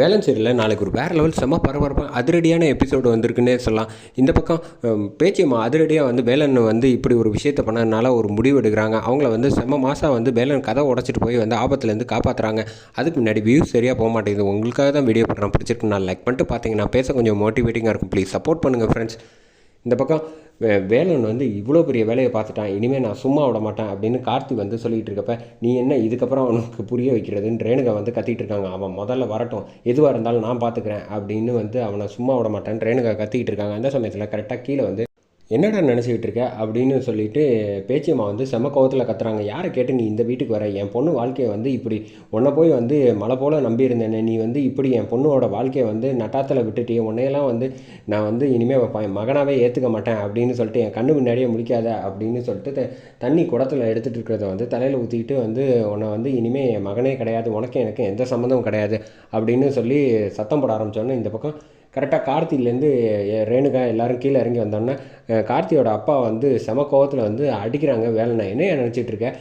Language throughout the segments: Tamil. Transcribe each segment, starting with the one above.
வேலன் சீரியலில் நாளைக்கு ஒரு வேறு லெவல் செம்ம பரபரப்பாக அதிரடியான எபிசோடு வந்திருக்குன்னே சொல்லலாம். இந்த பக்கம் பேச்சியம்மா அதிரடியாக வந்து வேலன் வந்து இப்படி ஒரு விஷயத்தை பண்ணதுனால ஒரு முடிவு எடுக்கிறாங்க. அவங்கள வந்து செம்ம மாதம் வந்து வேலன் கதை உடச்சிட்டு போய் வந்து ஆபத்துலேருந்து காப்பாற்றுறாங்க அதுக்கு முன்னாடி வியூஸ் சரியாக போக மாட்டேங்குது. உங்களுக்காக தான் வீடியோ பண்ணுறேன் பிடிச்சிருக்கு நான் லைக் பண்ணிட்டு பார்த்தீங்கன்னா பேச கொஞ்சம் மோட்டிவேட்டிங்காக இருக்கும். ப்ளீஸ் சப்போர்ட் பண்ணுங்கள் ஃப்ரெண்ட்ஸ் இந்த பக்கம் வேலன் வந்து இவ்வளோ பெரிய வேலையை பார்த்துட்டான் இனிமேல் நான் சும்மா விட மாட்டேன் அப்படின்னு கார்த்தி வந்து சொல்லிட்டு இருக்கப்ப நீ என்ன இதுக்கப்புறம் அவனுக்கு புரிய வைக்கிறதுன்னு ரேணுகா வந்து கத்திட்டு இருக்காங்க. அவன் முதல்ல வரட்டும். எதுவாக இருந்தாலும் நான் பார்த்துக்கிறேன். அப்படின்னு வந்து அவனை சும்மா விட மாட்டேன் ரேணுகா கத்திக்கிட்டு இருக்காங்க. அந்த சமயத்தில் கரெக்டாக கீழே வந்து என்னடா நினச்சிக்கிட்டு இருக்க அப்படின்னு சொல்லிட்டு பேச்சியம்மா வந்து செம கோவத்தில் கத்துறாங்க. யாரை கேட்டு நீ இந்த வீட்டுக்கு வர? என் பொண்ணு வாழ்க்கையை வந்து இப்படி உன்னை போய் வந்து மலை போல் நம்பியிருந்தேனே நீ வந்து இப்படி என் பொண்ணோட வாழ்க்கையை வந்து நட்டாத்தில் விட்டுட்டியே உன்னையெல்லாம் வந்து நான் வந்து இனிமேல் மகனாகவே ஏற்றுக்க மாட்டேன் அப்படின்னு சொல்லிட்டு என் கண்ணு முன்னாடியே முடிக்காத அப்படின்னு சொல்லிட்டு த- தண்ணி குடத்தில் எடுத்துகிட்டு இருக்கிறத வந்து தலையில் ஊற்றிக்கிட்டு வந்து உன்னை வந்து இனிமேல் என் மகனே கிடையாது. உனக்கு எனக்கு எந்த சம்மந்தமும் கிடையாது அப்படின்னு சொல்லி சத்தம் போட ஆரம்பித்தோன்னே இந்த பக்கம் கரெக்டாக கார்த்திலேருந்து ரேணுகா எல்லாரும் கீழே இறங்கி வந்தோன்னே கார்த்தியோட அப்பா வந்து செம கோவத்தில் வந்து அடிக்கிறாங்க வேலை நான் என்ன நினச்சிட்டு இருக்கேன்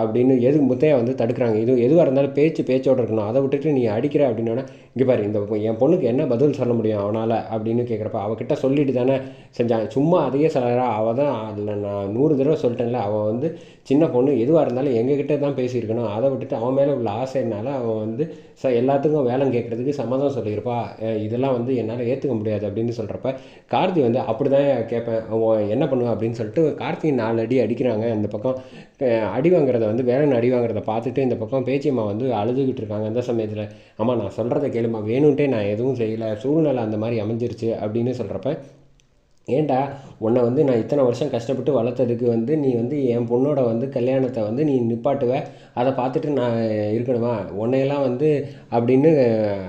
அப்படின்னு எது முத்தையா வந்து தடுக்கிறாங்க. இது எதுவாக இருந்தாலும் பேச்சு பேச்சோடு இருக்கணும். அதை விட்டுட்டு நீ அடிக்கிற? அப்படின்னோடனே இங்கே பாரு இந்த என் பொண்ணுக்கு என்ன பதில் சொல்ல முடியும் அவனால்? அப்படின்னு கேட்குறப்ப அவகிட்ட சொல்லிட்டு தானே செஞ்சான் சும்மா அதையே சொல்லறா. அவள் தான் அதில் நான் நூறு தடவை சொல்லிட்டேன்ல. அவள் வந்து சின்ன பொண்ணு எதுவாக இருந்தாலும் எங்ககிட்ட தான் பேசியிருக்கணும். அதை விட்டுட்டு அவன் மேலே உள்ள ஆசைனால அவன் வந்து ச எல்லாத்துக்கும் வேலை கேட்குறதுக்கு சம்மதம் சொல்லியிருப்பா. இதெல்லாம் வந்து என்ன என்னால் ஏற்றுக்க முடியாது அப்படின்னு சொல்கிறப்ப கார்த்தி வந்து அப்படி தான் கேட்பேன். அவன் என்ன பண்ணுவேன் அப்படின்னு சொல்லிட்டு கார்த்தி நாலு அடி அடிக்கிறாங்க. இந்த பக்கம் அடி வாங்குறத வந்து வேலன் அடி வாங்குறத பார்த்துட்டு இந்த பக்கம் பேச்சியம்மா வந்து அழுதுகிட்டு இருக்காங்க அந்த சமயத்தில். ஆமாம் நான் சொல்கிறத கேளுமா வேணும்ட்டே நான் எதுவும் செய்யலை. சூழ்நிலை அந்த மாதிரி அமைஞ்சிருச்சு. அப்படின்னு சொல்கிறப்ப ஏன்டா உன்னை வந்து நான் இத்தனை வருஷம் கஷ்டப்பட்டு வளர்த்ததுக்கு வந்து நீ வந்து என் பொண்ணோட வந்து கல்யாணத்தை வந்து நீ நிப்பாட்டுவ. அதை பார்த்துட்டு நான் இருக்கணுமா? உன்னையெல்லாம் வந்து அப்படின்னு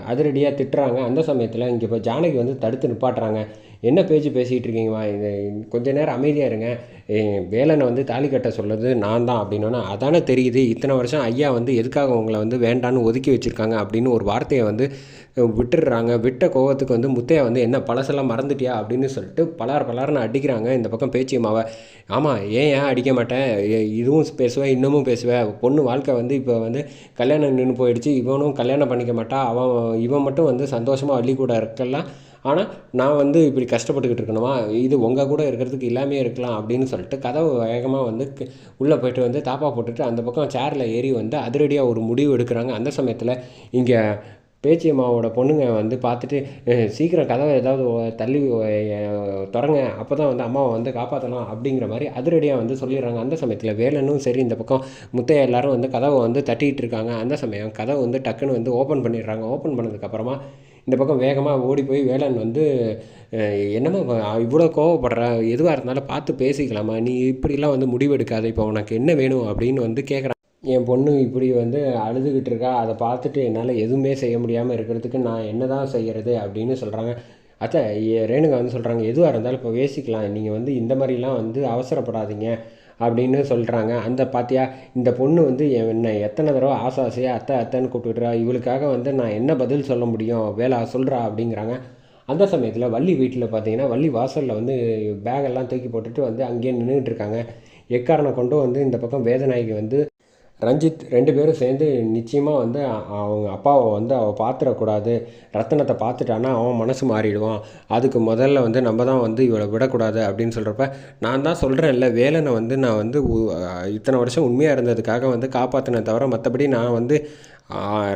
அதிரடியாக திட்டுறாங்க. அந்த சமயத்தில் இங்கே இப்போ ஜானகி வந்து தடுத்து நிப்பாட்டுறாங்க. என்ன பேச்சு பேசிகிட்டு இருக்கீங்கம்மா இது கொஞ்ச நேரம் அமைதியாக இருங்க. வேலனை வந்து தாலி கட்ட சொல்கிறது நான் தான் அப்படின்னா அதானே தெரியுது. இத்தனை வருஷம் ஐயா வந்து எதுக்காக உங்களை வந்து வேண்டான்னு ஒதுக்கி வச்சுருக்காங்க அப்படின்னு ஒரு வார்த்தையை வந்து விட்டுடுறாங்க. விட்ட கோவத்துக்கு வந்து முத்தையா வந்து என்ன பழசெல்லாம் மறந்துட்டியா அப்படின்னு சொல்லிட்டு பலார் பலார்னு அடிக்கிறாங்க இந்த பக்கம் பேச்சியம்மாவை ஆமாம் ஏன் ஏன் அடிக்க மாட்டேன்? இதுவும் பேசுவேன் இன்னமும் பேசுவேன் பொண்ணு வாழ்க்கை வந்து இப்போ வந்து கல்யாணம் நின்று போயிடுச்சு. இவனும் கல்யாணம் பண்ணிக்க மாட்டா. அவன் இவன் மட்டும் வந்து சந்தோஷமாக அள்ளி கூட இருக்கலாம். ஆனால் நான் வந்து இப்படி கஷ்டப்பட்டுக்கிட்டு இருக்கணுமா? இது உங்கள் கூட இருக்கிறதுக்கு இல்லாமே இருக்கலாம் அப்படின்னு சொல்லிட்டு கதவு வேகமாக வந்து உள்ளே போயிட்டு வந்து தாப்பா போட்டுட்டு அந்த பக்கம் சேரில் ஏறி வந்து அதிரடியாக ஒரு முடிவு எடுக்கிறாங்க. அந்த சமயத்தில் இங்கே பேச்சியம்மாவோட பொண்ணுங்க வந்து பார்த்துட்டு சீக்கிரம் கதவை ஏதாவது தள்ளி தொடங்க திறங்க. அப்போ தான் வந்து அம்மாவை வந்து காப்பாற்றலாம் அப்படிங்கிற மாதிரி அதிரடியாக வந்து சொல்லிடுறாங்க. அந்த சமயத்தில் வேலனும் சரி இந்த பக்கம் முத்தைய எல்லாரும் வந்து கதவை வந்து தட்டிகிட்டு இருக்காங்க. அந்த சமயம் கதவை வந்து டக்குன்னு வந்து ஓப்பன் பண்ணிடுறாங்க. ஓப்பன் பண்ணதுக்கப்புறமா இந்த பக்கம் வேகமாக ஓடி போய் வேலன் வந்து என்னம்மா இவ்வளோ கோவப்படுற? எதுவாக இருந்தாலும் பார்த்து பேசிக்கலாமா? நீ இப்படிலாம் வந்து முடிவெடுக்காத. இப்போ உனக்கு என்ன வேணும் அப்படின்னு வந்து கேட்குறான் என் பொண்ணு இப்படி வந்து அழுதுகிட்டு இருக்கா. அதை பார்த்துட்டு என்னால் எதுவுமே செய்ய முடியாமல் இருக்கிறதுக்கு நான் என்ன தான் செய்கிறது அப்படின்னு சொல்கிறாங்க அத்தை ரேணுகா வந்து சொல்கிறாங்க எதுவாக இருந்தாலும் இப்போ பேசிக்கலாம். நீங்கள் வந்து இந்த மாதிரிலாம் வந்து அவசரப்படாதீங்க. அப்படின்னு சொல்கிறாங்க அந்த பாத்தியா இந்த பொண்ணு வந்து என்னை எத்தனை தடவை ஆசை ஆசையாக அத்தை அத்தைன்னு கூப்பிட்டுக்கிறா இவளுக்காக வந்து நான் என்ன பதில் சொல்ல முடியும்? வேலை சொல்கிறா அப்படிங்கிறாங்க. அந்த சமயத்தில் வள்ளி வீட்டில் பார்த்தீங்கன்னா வள்ளி வாசலில் வந்து பேகெல்லாம் தூக்கி போட்டுட்டு வந்து அங்கேயே நின்றுட்டு இருக்காங்க. எக்காரணம் கொண்டு வந்து இந்த பக்கம் வேதநாயகி வந்து ரஞ்சித் ரெண்டு பேரும் சேர்ந்து நிச்சயமாக வந்து அவங்க அப்பாவை வந்து அவள் பார்த்துடக்கூடாது ரத்தனத்தை பார்த்துட்டான்னா அவன் மனசு மாறிடுவான். அதுக்கு முதல்ல வந்து நம்ம தான் வந்து இவளை விடக்கூடாது அப்படின்னு சொல்கிறப்ப நான் தான் சொல்கிறேன்ல வேலனை வந்து நான் வந்து இத்தனை வருஷம் உண்மையாக இருந்ததுக்காக வந்து காப்பாற்றினே தவிர மற்றபடி நான் வந்து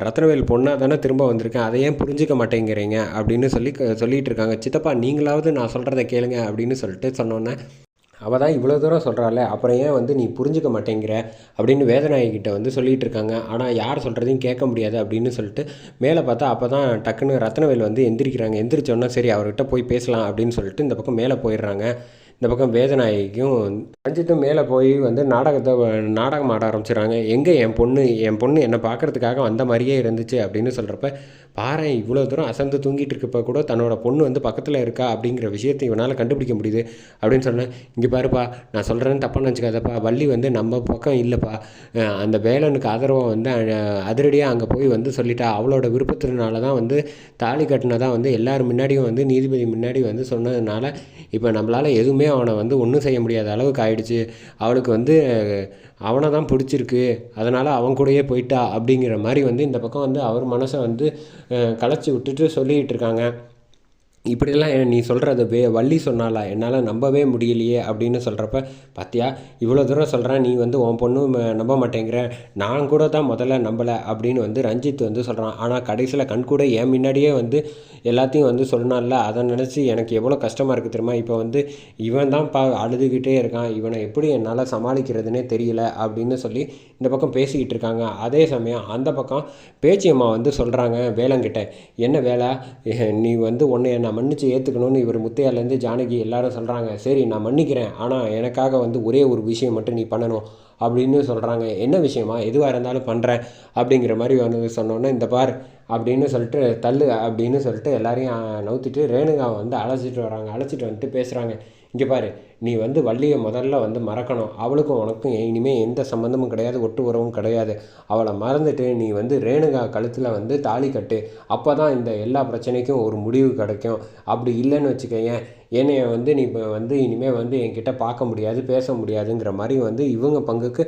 ரத்னவேல் பொண்ணாக தானே திரும்ப வந்திருக்கேன். அதை ஏன் புரிஞ்சுக்க மாட்டேங்கிறீங்க? அப்படின்னு சொல்லி க- இருக்காங்க. சித்தப்பா நீங்களாவது நான் சொல்கிறத கேளுங்க அப்படின்னு சொல்லிட்டு சொன்னோன்னே அவள் தான் இவ்வளோ தூரம் சொல்கிறாள் அப்புறம் ஏன் வந்து நீ புரிஞ்சுக்க மாட்டேங்கிற அப்படின்னு வேதநாயகிட்ட வந்து சொல்லிகிட்டு இருக்காங்க. ஆனால் யார் சொல்கிறதையும் கேட்க முடியாது அப்படின்னு சொல்லிட்டு மேலே பார்த்தா அப்போ தான் டக்குன்னு ரத்னவேல் வந்து எந்திரிக்கிறாங்க. எந்திரிச்சோன்னா சரி அவர்கிட்ட போய் பேசலாம் அப்படின்னு சொல்லிட்டு இந்த பக்கம் மேலே போயிடுறாங்க. இந்த பக்கம் வேதநாயகிக்கும் ரஞ்சித்தும் மேலே போய் வந்து நாடகத்தை நாடகம் ஆட ஆரம்பிச்சிடுறாங்க. எங்கே என் பொண்ணு என் பொண்ணு என்னை பார்க்கறதுக்காக வந்த மாதிரியே இருந்துச்சு அப்படின்னு சொல்கிறப்ப பாறை இவ்வளோ தூரம் அசந்து தூங்கிட்டு இருக்கப்ப கூட தன்னோட பொண்ணு வந்து பக்கத்தில் இருக்கா அப்படிங்கிற விஷயத்தை இவனால் கண்டுபிடிக்க முடியுது அப்படின்னு சொன்னேன். இங்கே பாருப்பா நான் சொல்கிறேன்னு தப்பாக நினச்சிக்காதப்பா. வள்ளி வந்து நம்ம பக்கம் இல்லைப்பா. அந்த வேலனுக்கு ஆதரவாக வந்து அதிரடியாக அங்கே போய் வந்து சொல்லிட்டா. அவளோட விருப்பத்தினால தான் வந்து தாலி கட்டினதான் வந்து எல்லாரும் முன்னாடியும் வந்து நீதிபதி முன்னாடி வந்து சொன்னதுனால இப்போ நம்மளால் எதுவுமே அவனை வந்து ஒன்றும் செய்ய முடியாத அளவுக்கு ஆயிடுச்சு. அவளுக்கு வந்து அவனை தான் பிடிச்சிருக்கு அதனால் அவன் கூடயே போயிட்டா அப்படிங்கிற மாதிரி வந்து இந்த பக்கம் வந்து அவர் மனசை வந்து கலைச்சி விட்டுட்டு சொல்லிக்கிட்டு இருக்காங்க. இப்படியெல்லாம் நீ சொல்கிறத வே வள்ளி சொன்னாலா என்னால் நம்பவே முடியலையே அப்படின்னு சொல்கிறப்ப பார்த்தியா இவ்வளோ தூரம் சொல்கிறேன் நீ வந்து உன் பொண்ணு நம்ப மாட்டேங்கிற. நான் கூட தான் முதல்ல நம்பலை அப்படின்னு வந்து ரஞ்சித் வந்து சொல்கிறான் ஆனால் கடைசியில் கண் கூட என் முன்னாடியே வந்து எல்லாத்தையும் வந்து சொன்னான்ல. அதை நினச்சி எனக்கு எவ்வளோ கஷ்டமாக இருக்குது தெரியுமா? இப்போ வந்து இவன் தான் பா அழுதுகிட்டே இருக்கான். இவனை எப்படி என்னால் சமாளிக்கிறதுனே தெரியல அப்படின்னு சொல்லி இந்த பக்கம் பேசிக்கிட்டு இருக்காங்க. அதே சமயம் அந்த பக்கம் பேச்சியம்மா வந்து சொல்கிறாங்க வேலங்கிட்ட. என்ன வேலை? நீ வந்து ஒன்று என்ன மன்னிச்சு ஏற்றுக்கணும்னு இவர் முத்தையாலேருந்து ஜானகி எல்லாரும் சொல்கிறாங்க சரி நான் மன்னிக்கிறேன். ஆனால் எனக்காக வந்து ஒரே ஒரு விஷயம் மட்டும் நீ பண்ணணும் அப்படின்னு சொல்கிறாங்க என்ன விஷயமா? எதுவாக இருந்தாலும் பண்ணுறேன் அப்படிங்கிற மாதிரி வந்து சொன்னோன்னே இந்த பார் அப்படின்னு சொல்லிட்டு தள்ளு அப்படின்னு சொல்லிட்டு எல்லாரையும் நவுத்திட்டு ரேணுகாவை வந்து அழைச்சிட்டு வராங்க. அழைச்சிட்டு வந்துட்டு பேசுகிறாங்க இங்கே பாரு நீ வந்து வள்ளியை முதல்ல வந்து மறக்கணும். அவளுக்கும் உனக்கும் இனிமேல் எந்த சம்மந்தமும் கிடையாது ஒட்டு உறவும் கிடையாது. அவளை மறந்துட்டு நீ வந்து ரேணுகா கழுத்தில் வந்து தாலி கட்டு. அப்போ தான் இந்த எல்லா பிரச்சனைக்கும் ஒரு முடிவு கிடைக்கும். அப்படி இல்லைன்னு வச்சுக்கோயேன் என்னைய வந்து நீ இப்போ வந்து இனிமேல் வந்து என்கிட்ட பார்க்க முடியாது பேச முடியாதுங்கிற மாதிரி வந்து இவங்க பங்குக்கு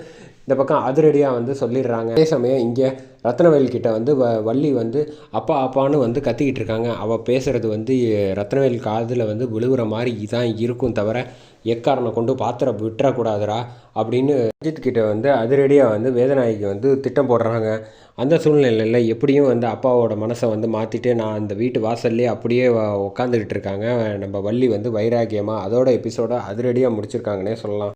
இந்த பக்கம் அதிரடியாக வந்து சொல்லிடுறாங்க. அதே சமயம் இங்கே ரத்னவேல் கிட்ட வந்து வ வள்ளி வந்து அப்பா அப்பான்னு வந்து கத்திக்கிட்டு இருக்காங்க. அவள் பேசுகிறது வந்து ரத்னவேல் காதில் வந்து விழுகிற மாதிரி தான் இருக்கும் தவிர எக்காரனை கொண்டு பாத்திரம் விட்டுறக்கூடாதுரா அப்படின்னு ரஞ்சித் கிட்ட வந்து அதிரடியாக வந்து வேதநாயகி வந்து திட்டம் போடுறாங்க. அந்த சூழ்நிலையில் எப்படியும் வந்து அப்பாவோட மனசை வந்து மாற்றிட்டு நான் அந்த வீட்டு வாசல்லே அப்படியே உட்காந்துக்கிட்டு இருக்காங்க. நம்ம வள்ளி வந்து வைராக்கியமாக அதோட எபிசோட அதிரடியாக முடிச்சிருக்காங்கன்னே சொல்லலாம்.